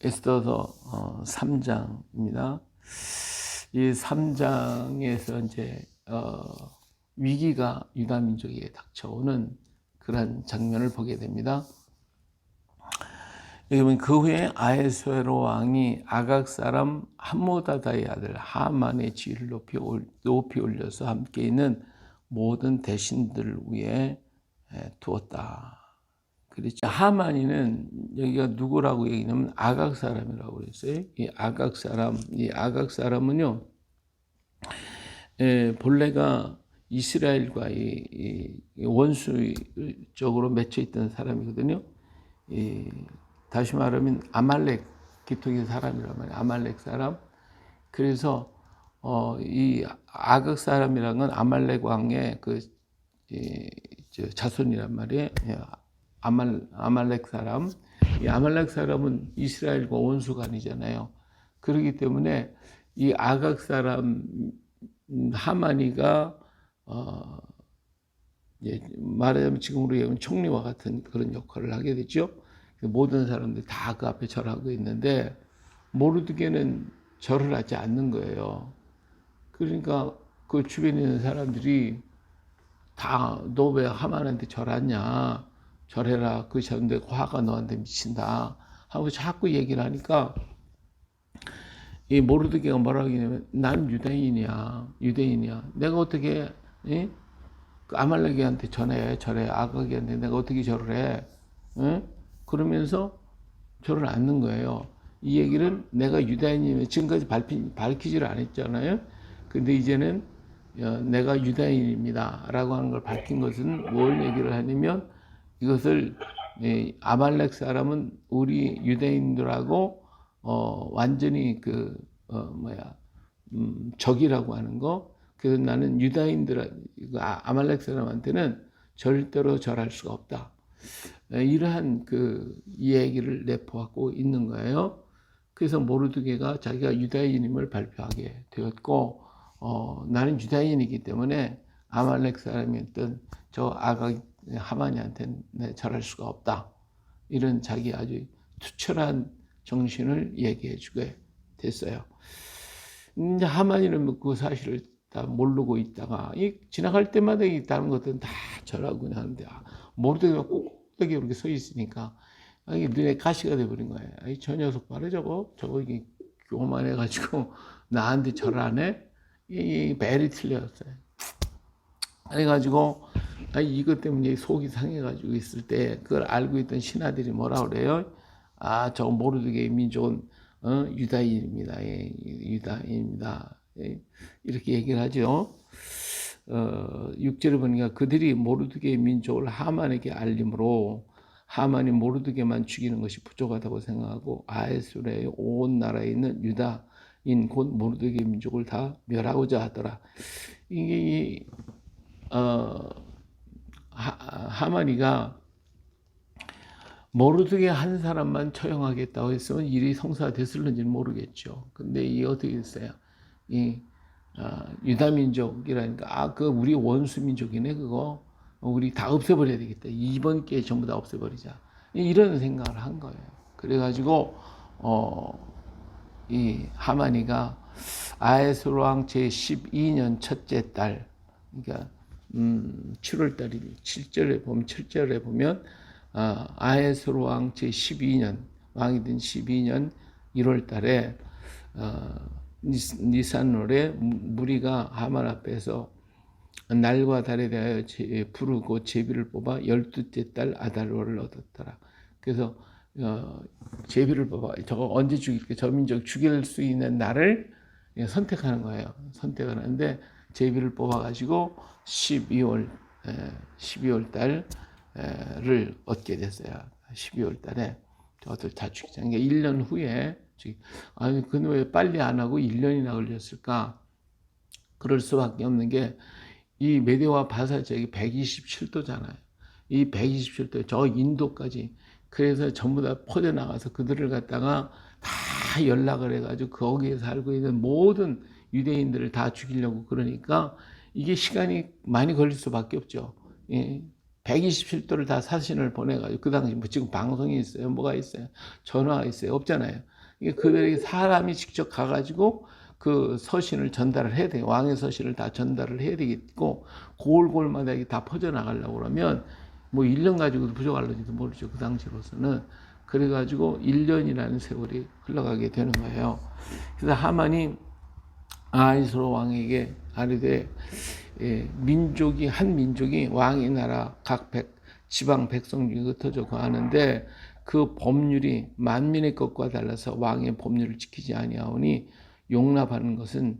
에스더서 어, 3장입니다. 이 3장에서 이제 어, 위기가 유다 민족에게 닥쳐오는 그런 장면을 보게 됩니다. 보면 그 후에 아에스웨로 왕이 아각 사람 함모다다의 아들 하만의 지위를 높이, 올, 높이 올려서 함께 있는 모든 대신들 위에 에, 두었다. 그렇죠. 하만이는 여기가 누구라고 얘기냐면 아각 사람이라고 그랬어요. 이 아각 사람, 이 아각 사람은요, 에, 본래가 이스라엘과의 원수적으로 맺혀 있던 사람이거든요. 이, 다시 말하면 아말렉 기통의 사람이란 말이에요. 아말렉 사람. 그래서 어, 이 아각 사람이란 건 아말렉 왕의 그 이, 저 자손이란 말이에요. 예, 아말 아말렉 사람. 이 아말렉 사람은 이스라엘과 원수가 아니잖아요. 그렇기 때문에 이 아각 사람 음, 하마니가 어, 예, 말하자면 지금으로 얘기하면 총리와 같은 그런 역할을 하게 되죠. 모든 사람들이 다 그 앞에 절하고 있는데 모르드게는 절을 하지 않는 거예요. 그러니까 그 주변에 있는 사람들이 다 너 왜 하만한테 절하냐 절해라 그 절인데 화가 너한테 미친다 하고 자꾸 얘기를 하니까 이 모르드게가 뭐라고 하냐면 나는 유대인이야 유대인이야 내가 어떻게 예? 그 아말렉이한테 전해 절해 아가기한테 내가 어떻게 절을 해 예? 그러면서 저를 않는 거예요. 이 얘기는 내가 유다인이면 지금까지 밝히, 밝히지를 않았잖아요. 근데 이제는 어, 내가 유다인입니다. 라고 하는 걸 밝힌 것은 뭘 얘기를 하냐면 이것을 아말렉 사람은 우리 유대인들하고 어, 완전히 그 어, 뭐야 음, 적이라고 하는 거. 그래서 나는 유다인들 아, 아말렉 사람한테는 절대로 절할 수가 없다. 이러한 그 얘기를 내포하고 있는 거예요. 그래서 모르드게가 자기가 유다인임을 발표하게 되었고, 어, 나는 유다인이기 때문에 아말렉 사람이었던 저 아가 하마니한테는 절할 수가 없다. 이런 자기 아주 투철한 정신을 얘기해 주게 됐어요. 이제 하마니는 그 사실을 다 모르고 있다가 이 지나갈 때마다 이 다른 것들은 다 절하고 하는데 모르드게가 꼭대기 이렇게 서 있으니까 이게 눈에 가시가 돼버린 거예요. 아이, 저 녀석 봐라 저거 저거 이게 교만해가지고 나한테 절안 해? 이 벨이 틀렸어요. 그래가지고 아 이것 때문에 속이 상해가지고 있을 때 그걸 알고 있던 신하들이 뭐라 그래요? 아 저 모르드게 민족은 어, 유다인입니다. 예, 유다인입니다. 예, 이렇게 얘기를 하죠. 어, 6절에 보니까 그들이 모르드게의 민족을 하만에게 알림으로 하만이 모르드게만 죽이는 것이 부족하다고 생각하고 아에스레의 온 나라에 있는 유다인 곧 모르드게 민족을 다 멸하고자 하더라. 이게 이, 어, 하, 하만이가 모르드게 한 사람만 처형하겠다고 했으면 일이 성사됐을는지는 모르겠죠. 근데 이 어떻게 됐어요? 이 어, 유다 민족이라니까 아그 우리 원수 민족이네 그거 우리 다 없애버려야 되겠다 이번 기회에 전부 다 없애버리자 이런 생각을 한 거예요. 그래가지고 어, 이 하마니가 아에스로 왕 제 12년 첫째 달 그러니까 음, 7월 달이 7절에 보면 7절에 보면 어, 아에스로 왕 제 12년 왕이 된 12년 1월 달에 어, 니산롤에 무리가 하만 앞에서 날과 달에 대하여 부르고 제비를 뽑아 열두째 달 아달로를 얻었더라. 그래서 어, 제비를 뽑아 저거 언제 죽일게 저 민족 죽일 수 있는 날을 선택하는 거예요. 선택하는데 제비를 뽑아가지고 12월 에, 12월 달을 얻게 됐어요. 12월 달에 저것들 다 죽이자. 그러니까 1년 후에 아니, 근데 왜 빨리 안 하고 1년이나 걸렸을까? 그럴 수밖에 없는 게, 이 메데와 바사 지역이 127도잖아요. 이 127도, 저 인도까지. 그래서 전부 다 퍼져 나가서 그들을 갖다가 다 연락을 해가지고 거기에 살고 있는 모든 유대인들을 다 죽이려고 그러니까 이게 시간이 많이 걸릴 수밖에 없죠. 예. 127도를 다 사신을 보내가지고 그 당시 뭐 지금 방송이 있어요, 뭐가 있어요, 전화가 있어요, 없잖아요. 이게 그들에게 사람이 직접 가가지고 그 서신을 전달을 해야 돼요. 왕의 서신을 다 전달을 해야 되겠고 골골마다 이게 다 퍼져 나가려고 그러면 뭐 1년 가지고도 부족할는지도 모르죠. 그 당시로서는. 그래가지고 1년이라는 세월이 흘러가게 되는 거예요. 그래서 하만이 아이스로 왕에게 아르되 예, 민족이 한 민족이 왕의 나라 각 백, 지방 백성 중에 흩어져 거하는데 그 법률이 만민의 것과 달라서 왕의 법률을 지키지 아니하오니 용납하는 것은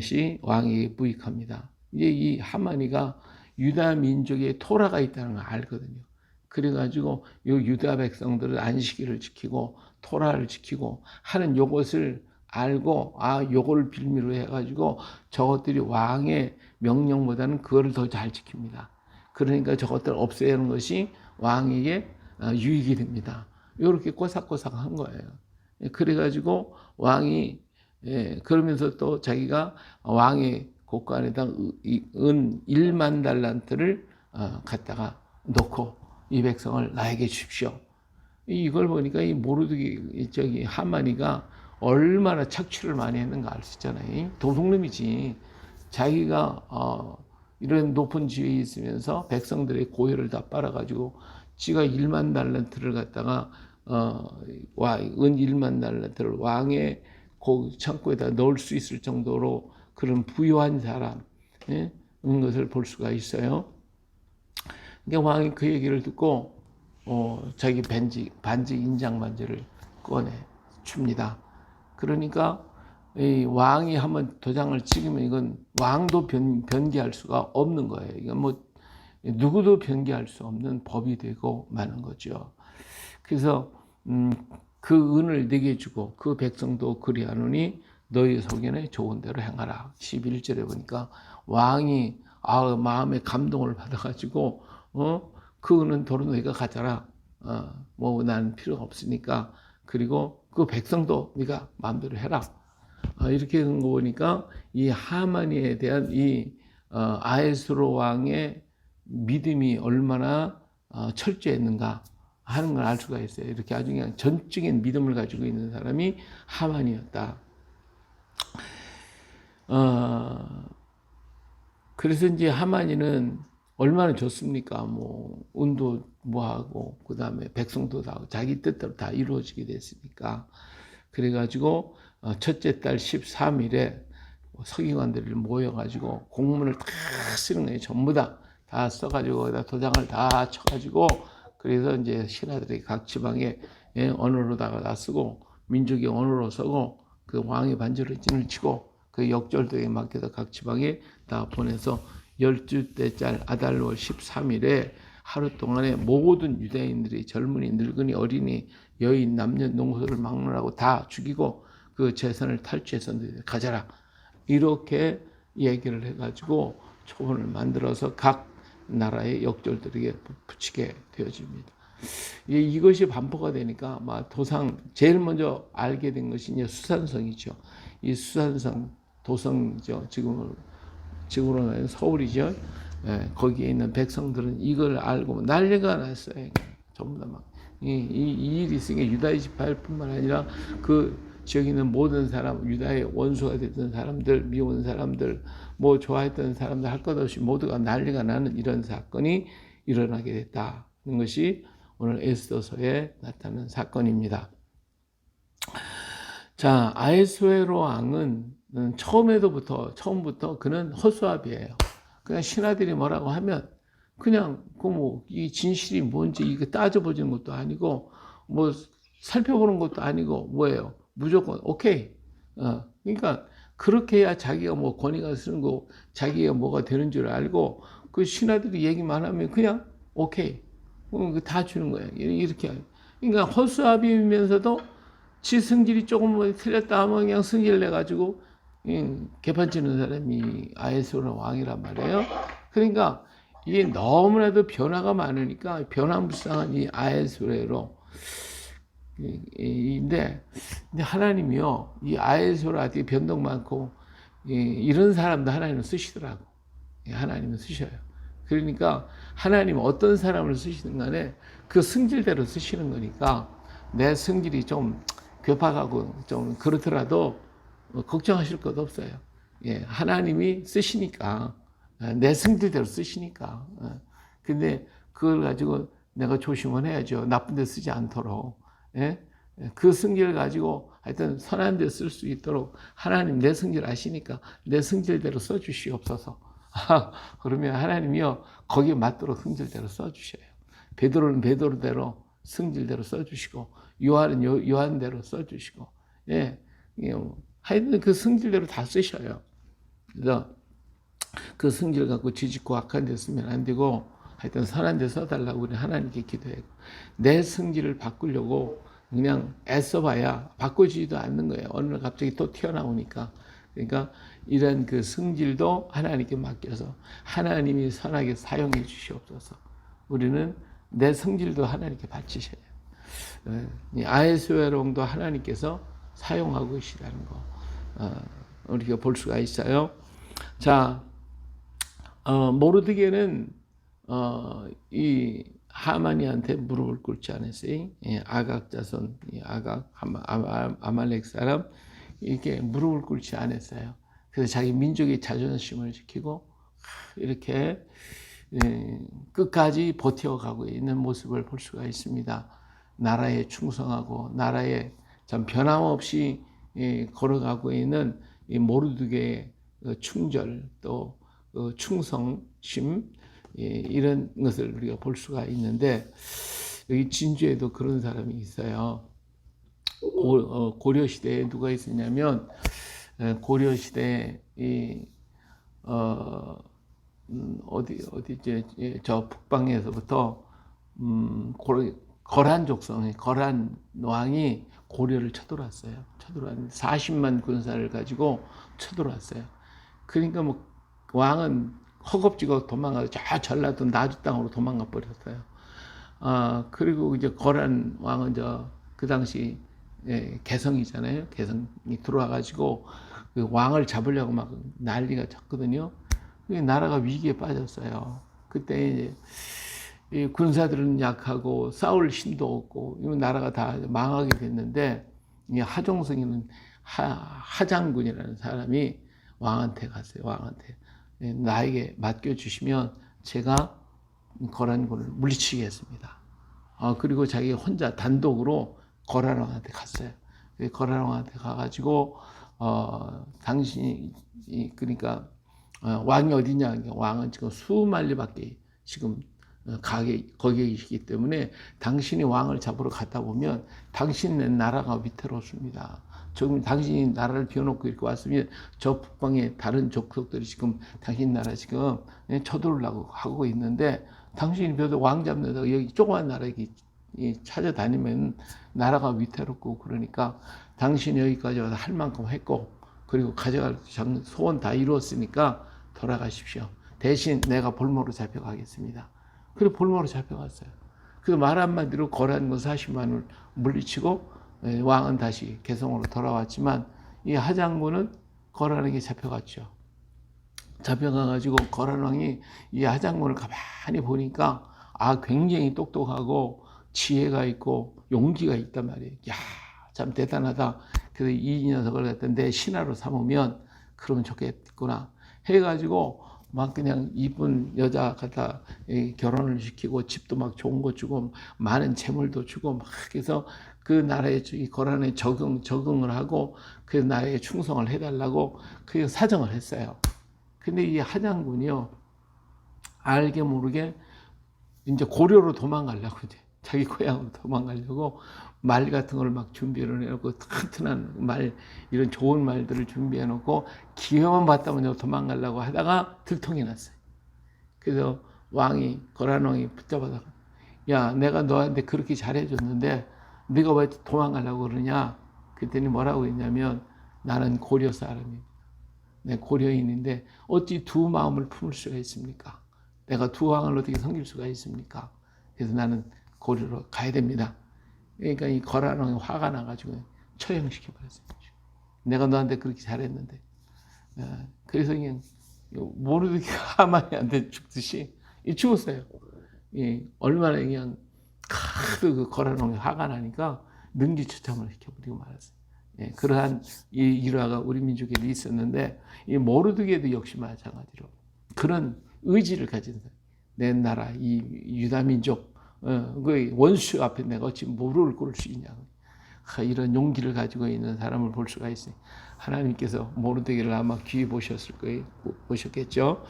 시 왕에게 부익합니다. 이제 이 하만이가 유다 민족의 토라가 있다는 걸 알거든요. 그래가지고 이 유다 백성들은 안식일을 지키고 토라를 지키고 하는 요것을 알고 아 요거를 빌미로 해가지고 저것들이 왕의 명령보다는 그거를 더 잘 지킵니다. 그러니까 저것들을 없애야 하는 것이 왕에게 어, 유익이 됩니다. 이렇게 꼬삭꼬삭 한 거예요. 그래가지고 왕이 예, 그러면서 또 자기가 왕의 곳간에다 은 1만 달란트를 어, 갖다가 놓고 이 백성을 나에게 주십시오. 이걸 보니까 이 모르드기 저기 하마니가 얼마나 착취를 많이 했는가 알 수 있잖아요. 도둑놈이지. 자기가 어, 이런 높은 지위에 있으면서 백성들의 고혈을 다 빨아가지고 지가 1만 달란트를 갖다가 어, 와, 은 1만 달란트를 왕의 그 창고에다 넣을 수 있을 정도로 그런 부유한 사람, 예? 인 것을 볼 수가 있어요. 그러니까 왕이 그 얘기를 듣고 어, 자기 반지, 반지 인장 반지를 꺼내 줍니다. 그러니까 이 왕이 한번 도장을 찍으면 이건 왕도 변, 변기할 수가 없는 거예요. 이건 뭐 누구도 변기할 수 없는 법이 되고 마는 거죠. 그래서 음, 그 은을 내게 주고 그 백성도 그리하노니 너희 속에는 좋은 대로 행하라. 11절에 보니까 왕이 아, 마음에 감동을 받아가지고 어? 그 은은 도로 너희가 가져라. 어, 뭐 나는 필요가 없으니까 그리고 그 백성도 네가 마음대로 해라. 어, 이렇게 된거 보니까 이 하마니에 대한 이 어, 아에스로 왕의 믿음이 얼마나 어, 철저했는가 하는 걸 알 수가 있어요. 이렇게 아주 그냥 전적인 믿음을 가지고 있는 사람이 하만이었다. 어, 그래서 이제 하만이는 얼마나 좋습니까? 뭐 운도 뭐하고 그 다음에 백성도 다 자기 뜻대로 다 이루어지게 됐으니까 그래가지고 어, 첫째 달 13일에 서기관들을 모여가지고 공문을 다 쓰는 거예요. 전부 다. 다 써가지고 거기다 도장을 다 쳐가지고 그래서 이제 신하들이 각 지방에 예, 언어로다가 다 쓰고 민족의 언어로 쓰고 그 왕의 반지를 찐을 치고 그 역절도에 맡겨서 각 지방에 다 보내서 열주째 짤 아달월 13일에 하루 동안에 모든 유대인들이 젊은이, 늙은이, 어린이, 여인, 남녀, 농소를 막론하고 다 죽이고 그 재산을 탈취해서 가져라. 이렇게 얘기를 해가지고 초본을 만들어서 각 나라의 역절들에게 붙이게 되어집니다. 이것이 반포가 되니까 막 도상 제일 먼저 알게 된 것이 이제 수산성이죠. 이 수산성 도성이죠. 지금 지금으로는 서울이죠. 예, 거기에 있는 백성들은 이걸 알고 난리가 났어요. 전부 다 막. 이, 이, 이 일이 있으니까 유다의 지파일뿐만 아니라 그 지역에 있는 모든 사람, 유다의 원수가 됐던 사람들, 미운 사람들, 뭐 좋아했던 사람들 할 것 없이 모두가 난리가 나는 이런 사건이 일어나게 됐다는 것이 오늘 에스더서에 나타난 사건입니다. 자, 아에스웨로 왕은 처음에도부터 처음부터 그는 허수아비예요. 그냥 신하들이 뭐라고 하면 그냥 그 뭐 이 진실이 뭔지 이거 따져보지는 것도 아니고 뭐 살펴보는 것도 아니고 뭐예요? 무조건 오케이. 어, 그러니까 그렇게 해야 자기가 뭐 권위가 쓰는 거 자기가 뭐가 되는 줄 알고 그 신하들이 얘기만 하면 그냥 오케이. 어, 다 주는 거예요. 이렇게. 그러니까 허수아비면서도 지 성질이 조금 뭐 틀렸다 하면 그냥 성질 내 가지고 개판 치는 사람이 아에스로 왕이란 말이에요. 그러니까 이게 너무나도 변화가 많으니까 변화무쌍한 이 아에스레로 인데 하나님이요 이 아에스라한테 변동 많고 이런 사람도 하나님은 쓰시더라고. 하나님은 쓰셔요. 그러니까 하나님 어떤 사람을 쓰시는 간에 그 승질대로 쓰시는 거니까 내 승질이 좀 괴팍하고 좀 그렇더라도 어, 걱정하실 것 없어요. 예, 하나님이 쓰시니까 어, 내 승질대로 쓰시니까. 어. 근데 그걸 가지고 내가 조심을 해야죠. 나쁜 데 쓰지 않도록. 예? 그 승질을 가지고 하여튼 선한 데 쓸 수 있도록 하나님 내 승질 아시니까 내 승질대로 써 주시옵소서. 그러면 하나님이요 거기에 맞도록 승질대로 써 주셔요. 베드로는 베드로대로 승질대로 써 주시고 요한은 요, 요한대로 써 주시고 예, 예, 하여튼 그 승질대로 다 쓰셔요. 그래서 그 승질 갖고 지지고 악한 데 쓰면 안 되고 하여튼 선한 데 써달라고 우리 하나님께 기도해요. 내 승질을 바꾸려고 그냥 애써봐야 바꿔지지도 않는 거예요. 어느 날 갑자기 또 튀어나오니까. 그러니까 이런 그 승질도 하나님께 맡겨서 하나님이 선하게 사용해 주시옵소서. 우리는 내 성질도 하나님께 바치셔야 돼요. 이 아에스웨롱도 하나님께서 사용하고 계시다는 거 어, 우리가 볼 수가 있어요. 자, 어, 모르드게는 어, 이 하마니한테 무릎을 꿇지 않았어요. 예, 아각 자손, 아각 아마, 아말렉 사람 이렇게 무릎을 꿇지 않았어요. 그래서 자기 민족의 자존심을 지키고 이렇게 예, 끝까지 버텨가고 있는 모습을 볼 수가 있습니다. 나라에 충성하고 나라에 참 변함없이 예, 걸어가고 있는 모르드게의 충절 또 어, 충성심 예, 이런 것을 우리가 볼 수가 있는데 여기 진주에도 그런 사람이 있어요. 고, 어, 고려 시대에 누가 있었냐면 고려 시대에 이 어, 음, 어디 어디 이제 예, 저 북방에서부터 음, 거란 족성의 거란 왕이 고려를 쳐들어왔어요. 쳐들어왔는데 40만 군사를 가지고 쳐들어왔어요. 그러니까 뭐 왕은 허겁지겁 도망가서 저 전라도 나주 땅으로 도망가 버렸어요. 아 그리고 이제 거란 왕은 저 그 당시 예, 개성이잖아요. 개성이 들어와 가지고 그 왕을 잡으려고 막 난리가 쳤거든요. 나라가 위기에 빠졌어요. 그때 이제 이 군사들은 약하고 싸울 힘도 없고 이 나라가 다 망하게 됐는데 이 하종성이는 하, 하장군이라는 사람이 왕한테 갔어요. 왕한테 나에게 맡겨 주시면 제가 거란군을 물리치겠습니다. 아, 그리고 자기 혼자 단독으로 거란 왕한테 갔어요. 거란 왕한테 가가지고 어, 당신이 그러니까 어, 왕이 어디냐? 왕은 지금 수만리밖에 지금 어, 가게 거기에 있기 때문에 당신이 왕을 잡으러 갔다 보면 당신의 나라가 위태롭습니다. 지금 당신이 나라를 비워놓고 이렇게 왔으면 저 북방의 다른 족속들이 지금 당신 나라 지금 예, 쳐들으려고 하고 있는데 당신이 벼도 왕 잡는다고 여기 조그만 나라 에 찾아다니면 나라가 위태롭고 그러니까 당신이 여기까지 와서 할 만큼 했고 그리고 가져갈 소원 다 이루었으니까 돌아가십시오. 대신 내가 볼모로 잡혀가겠습니다. 그리고 볼모로 잡혀갔어요. 그 말 한마디로 거란 거 40만을 물리치고 예, 왕은 다시 개성으로 돌아왔지만 이 하장군은 거란에게 잡혀갔죠. 잡혀가가지고 거란 왕이 이 하장군을 가만히 보니까 아 굉장히 똑똑하고 지혜가 있고 용기가 있단 말이에요. 야, 참 대단하다. 그래서 이 녀석을 갖다 내 신하로 삼으면 그러면 좋겠구나. 해가지고 막 그냥 이쁜 여자 갖다 결혼을 시키고 집도 막 좋은 거 주고 많은 재물도 주고 막 해서 그 나라의 이 고란에 적응 적응을 하고 그 나라에 충성을 해달라고 그 사정을 했어요. 근데 이 하장군이요 알게 모르게 이제 고려로 도망가려고 이제 자기 고향으로 도망가려고 말 같은 걸 막 준비를 해놓고 튼튼한 말 이런 좋은 말들을 준비해 놓고 기회만 봤다면 도망가려고 하다가 들통이 났어요. 그래서 왕이 거란 왕이 붙잡아다가 야 내가 너한테 그렇게 잘해줬는데 네가 왜 도망가려고 그러냐? 그랬더니 뭐라고 했냐면 나는 고려 사람이내 고려인인데 어찌 두 마음을 품을 수가 있습니까? 내가 두 왕을 어떻게 섬길 수가 있습니까? 그래서 나는 고려로 가야 됩니다. 그러니까 이 거란왕이 화가 나가지고 처형시켜 버렸어요. 내가 너한테 그렇게 잘했는데. 어, 그래서 그냥 모르게 하만이한테 죽듯이 이 죽었어요. 이 얼마나 그냥 카드 그게 화가 나니까 능지처참을 시켜버리고 말았어요. 예, 그러한 이 일화가 우리 민족에도 있었는데 이 모르드게도 역시 마찬가지로 그런 의지를 가진. 내 나라 이 유다 민족 어, 그 원수 앞에 내가 어찌 무릎을 꿇을 수 있냐. 아, 이런 용기를 가지고 있는 사람을 볼 수가 있어요. 하나님께서 모르드게를 아마 귀히 보셨을 거예요. 보셨겠죠.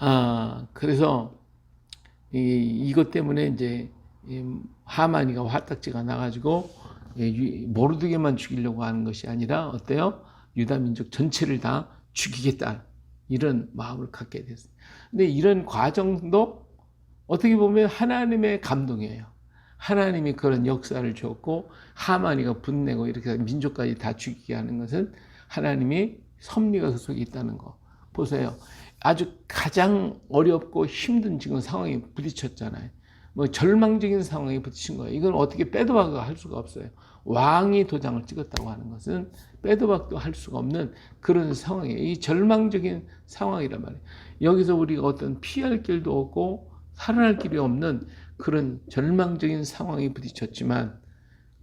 아 그래서 이, 이것 때문에 이제 이 하만이가 화딱지가 나가지고 이 모르드게만 죽이려고 하는 것이 아니라 어때요? 유다 민족 전체를 다 죽이겠다 이런 마음을 갖게 됐어요. 근데 이런 과정도 어떻게 보면 하나님의 감동이에요. 하나님이 그런 역사를 줬고 하만이가 분내고 이렇게 민족까지 다 죽이게 하는 것은 하나님이 섭리가 그 속에 있다는 거 보세요. 아주 가장 어렵고 힘든 지금 상황에 부딪혔잖아요. 뭐 절망적인 상황에 부딪힌 거예요. 이건 어떻게 빼도 박도 할 수가 없어요. 왕이 도장을 찍었다고 하는 것은 빼도 박도 할 수가 없는 그런 상황이에요. 이 절망적인 상황이란 말이에요. 여기서 우리가 어떤 피할 길도 없고 살아날 길이 없는 그런 절망적인 상황에 부딪혔지만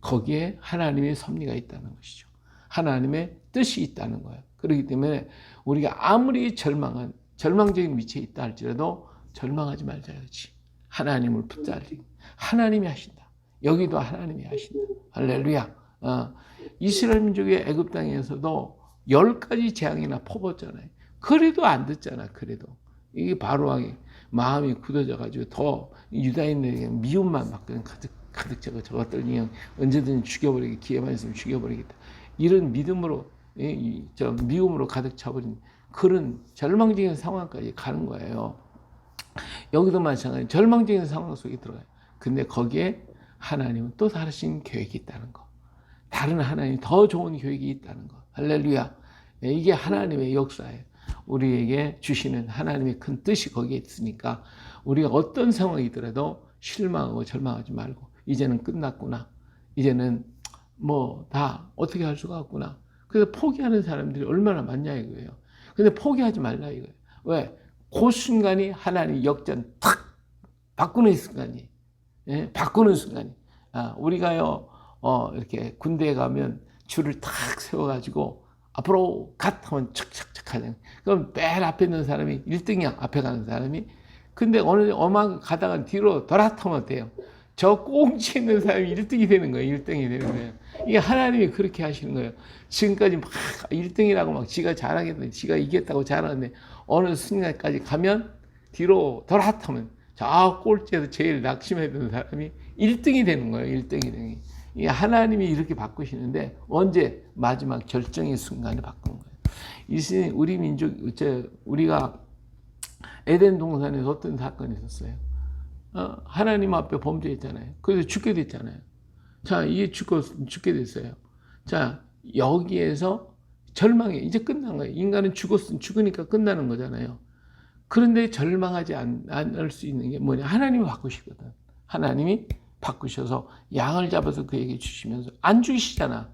거기에 하나님의 섭리가 있다는 것이죠. 하나님의 뜻이 있다는 거예요. 그렇기 때문에 우리가 아무리 절망한 절망적인 위치에 있다 할지라도 절망하지 말자 그렇지. 하나님을 붙잡지. 하나님이 하신다. 여기도 하나님이 하신다. 할렐루야. 어, 이스라엘 민족의 애굽 땅에서도 열 가지 재앙이나 퍼붓잖아요. 그래도 안 듣잖아. 그래도 이게 바로 왕이 마음이 굳어져 가지고 더 유다인들에게 미움만 막 가득 가득 적어 저것들 그냥 언제든지 죽여버리기 기회만 있으면 죽여버리겠다. 이런 믿음으로 저 미움으로 가득 차버린 그런 절망적인 상황까지 가는 거예요. 여기도 마찬가지 절망적인 상황 속에 들어가요. 근데 거기에 하나님은 또 다르신 계획이 있다는 거. 다른 하나님 더 좋은 계획이 있다는 거. 할렐루야. 네, 이게 하나님의 역사예요. 우리에게 주시는 하나님의 큰 뜻이 거기에 있으니까 우리가 어떤 상황이더라도 실망하고 절망하지 말고 이제는 끝났구나. 이제는 뭐 다 어떻게 할 수가 없구나. 그래서 포기하는 사람들이 얼마나 많냐 이거예요. 근데 포기하지 말라 이거예요. 왜? 그 순간이 하나님 역전 탁 바꾸는 순간이, 예? 바꾸는 순간이. 아, 우리가요, 어, 이렇게 군대에 가면 줄을 탁 세워가지고 앞으로 갓 하면 척척척 하잖아요. 그럼 맨 앞에 있는 사람이 1등이야, 앞에 가는 사람이. 근데 어느 어마 가다가 뒤로 돌아타면 돼요. 저 꽁치 있는 사람이 1등이 되는 거예요. 1등이 되는 거예요. 이게 하나님이 그렇게 하시는 거예요. 지금까지 막 1등이라고 막 지가 잘하겠는데, 지가 이겼다고 잘하는데, 어느 순간까지 가면 뒤로 돌아타면 저 꼴찌에서 제일 낙심했던 사람이 1등이 되는 거예요. 1등이 되는 게. 이게 하나님이 이렇게 바꾸시는데, 언제? 마지막 결정의 순간에 바꾸는 거예요. 이 우리 민족, 우리가 에덴 동산에서 어떤 사건이 있었어요? 어, 하나님 앞에 범죄했잖아요. 그래서 죽게 됐잖아요. 자, 이게 죽고, 죽게 됐어요. 자, 여기에서 절망해. 이제 끝난 거예요. 인간은 죽었, 죽으니까 끝나는 거잖아요. 그런데 절망하지 않을 수 있는 게 뭐냐. 하나님이 바꾸시거든. 하나님이 바꾸셔서 양을 잡아서 그에게 주시면서 안 죽이시잖아.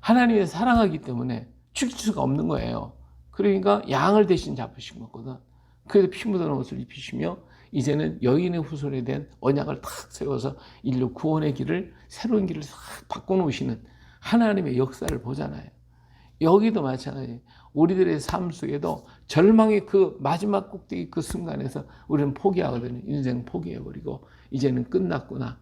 하나님이 사랑하기 때문에 죽일 수가 없는 거예요. 그러니까 양을 대신 잡으신 거거든. 그래서 피 묻은 옷을 입히시며 이제는 여인의 후손에 대한 언약을 탁 세워서 인류 구원의 길을 새로운 길을 싹 바꿔놓으시는 하나님의 역사를 보잖아요. 여기도 마찬가지. 우리들의 삶 속에도 절망의 그 마지막 꼭대기 그 순간에서 우리는 포기하거든요. 인생 포기해버리고 이제는 끝났구나.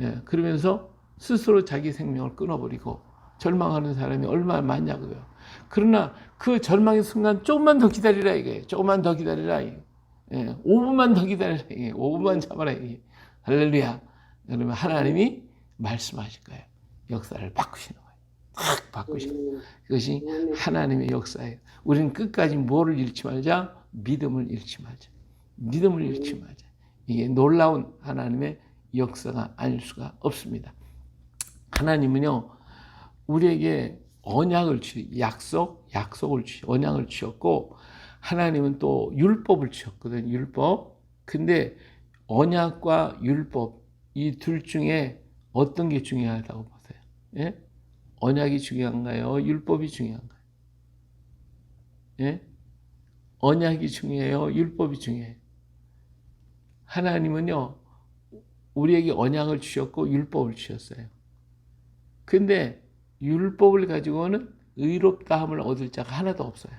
예, 그러면서 스스로 자기 생명을 끊어버리고 절망하는 사람이 얼마나 많냐고요. 그러나 그 절망의 순간 조금만 더 기다리라 이게 조금만 더 기다리라 이게. 예, 5분만 더 기다리라 이게 5분만 참아라 이게. 할렐루야. 그러면 하나님이 말씀하실 거예요. 역사를 바꾸시는 거예요. 탁 바꾸시는 거예요. 그것이 하나님의 역사예요. 우리는 끝까지 뭐를 잃지 말자? 믿음을 잃지 말자. 믿음을 잃지 말자. 이게 놀라운 하나님의 역사가 아닐 수가 없습니다. 하나님은요, 우리에게 언약을 주, 약속, 약속을 주, 언약을 주셨고, 하나님은 또 율법을 주셨거든, 율법. 근데 언약과 율법, 이 둘 중에 어떤 게 중요하다고 보세요? 예? 언약이 중요한가요? 율법이 중요한가요? 예? 언약이 중요해요? 율법이 중요해요? 하나님은요 우리에게 언약을 주셨고 율법을 주셨어요. 근데 율법을 가지고는 의롭다함을 얻을 자가 하나도 없어요.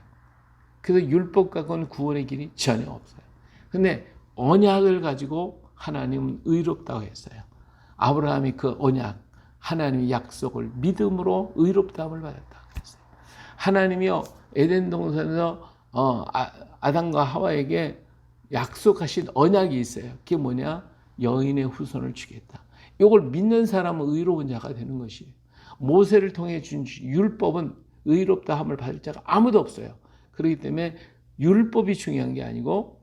그래서 율법 갖고는 구원의 길이 전혀 없어요. 근데 언약을 가지고 하나님은 의롭다고 했어요. 아브라함이 그 언약, 하나님의 약속을 믿음으로 의롭다함을 받았다 그랬어요. 하나님이요 에덴 동산에서 어, 아, 아담과 하와에게 약속하신 언약이 있어요. 그게 뭐냐? 여인의 후손을 주겠다. 이걸 믿는 사람은 의로운 자가 되는 것이에요. 모세를 통해 준 율법은 의롭다 함을 받을 자가 아무도 없어요. 그렇기 때문에 율법이 중요한 게 아니고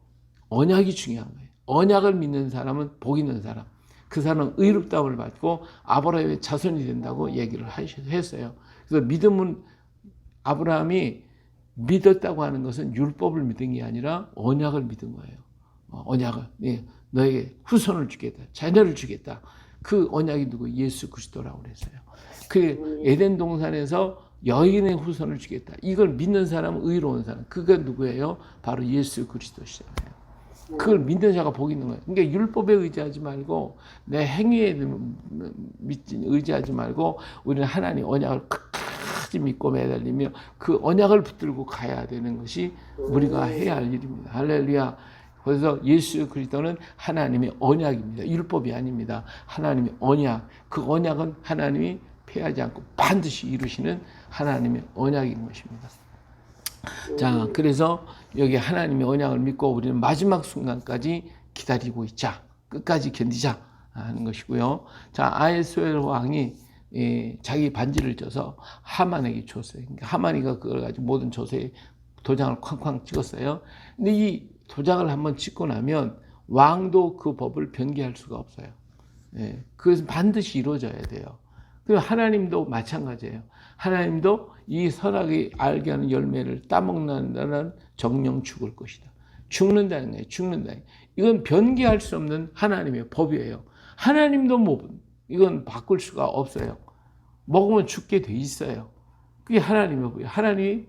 언약이 중요한 거예요. 언약을 믿는 사람은 복 있는 사람. 그 사람은 의롭다함을 받고 아브라함의 자손이 된다고 얘기를 했어요. 그래서 믿음은 아브라함이 믿었다고 하는 것은 율법을 믿은 게 아니라 언약을 믿은 거예요. 어, 언약을 예, 너에게 후손을 주겠다, 자녀를 주겠다. 그 언약이 누구? 예수 그리스도라고 그랬어요. 그 에덴 동산에서 여인의 후손을 주겠다. 이걸 믿는 사람은 의로운 사람. 그가 누구예요? 바로 예수 그리스도시잖아요. 그걸 믿는 자가 복이 있는 거예요. 그러니까 율법에 의지하지 말고 내 행위에 의지하지 말고 우리는 하나님 언약을 끝까지 믿고 매달리며 그 언약을 붙들고 가야 되는 것이 우리가 해야 할 일입니다. 할렐루야. 그래서 예수 그리스도는 하나님의 언약입니다. 율법이 아닙니다. 하나님의 언약. 그 언약은 하나님이 패하지 않고 반드시 이루시는 하나님의 언약인 것입니다. 자, 그래서 여기 하나님의 언약을 믿고 우리는 마지막 순간까지 기다리고 있자. 끝까지 견디자 하는 것이고요. 자, 아에스웰 왕이 예, 자기 반지를 져서 하만에게 줬어요. 그러니까 하만이가 그걸 가지고 모든 조세에 도장을 쾅쾅 찍었어요. 근데 이 도장을 한번 찍고 나면 왕도 그 법을 변개할 수가 없어요. 예, 그것은 반드시 이루어져야 돼요. 그리고 하나님도 마찬가지예요. 하나님도 이 선악이 알게 하는 열매를 따먹는다는 정령 죽을 것이다. 죽는다는 거예요. 죽는다. 이건 변개할 수 없는 하나님의 법이에요. 하나님도 뭐 이건 바꿀 수가 없어요. 먹으면 죽게 돼 있어요. 그게 하나님의 법이에요. 하나님이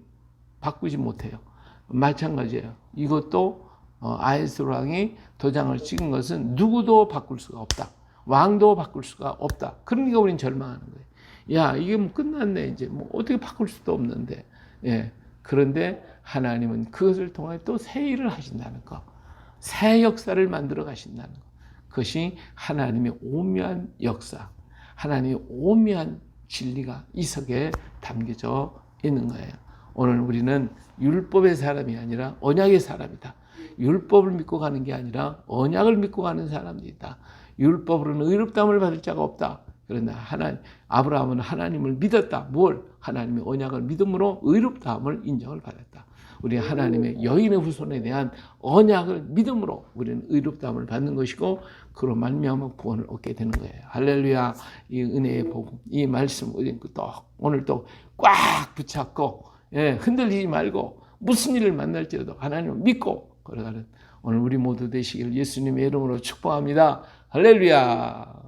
바꾸지 못해요. 마찬가지예요. 이것도 어, 아에스 왕이 도장을 찍은 것은 누구도 바꿀 수가 없다. 왕도 바꿀 수가 없다. 그러니까 우리는 절망하는 거예요. 야, 이게 뭐 끝났네. 이제 뭐 어떻게 바꿀 수도 없는데. 예. 그런데 하나님은 그것을 통해 또 새 일을 하신다는 거. 새 역사를 만들어 가신다는 거. 그것이 하나님의 오묘한 역사. 하나님의 오묘한 진리가 이 속에 담겨져 있는 거예요. 오늘 우리는 율법의 사람이 아니라 언약의 사람이다. 율법을 믿고 가는 게 아니라 언약을 믿고 가는 사람들이다. 율법으로는 의롭다함을 받을 자가 없다. 그러나 하나 아브라함은 하나님을 믿었다. 뭘? 하나님의 언약을 믿음으로 의롭다함을 인정을 받았다. 우리 하나님의 여인의 후손에 대한 언약을 믿음으로 우리는 의롭다함을 받는 것이고 그로 말미암아 구원을 얻게 되는 거예요. 할렐루야. 이 은혜의 복음, 이 말씀 우리 또 오늘 또 꽉 붙잡고 예, 흔들리지 말고 무슨 일을 만날지라도 하나님을 믿고 걸어가는 오늘 우리 모두 되시길 예수님의 이름으로 축복합니다. 할렐루야.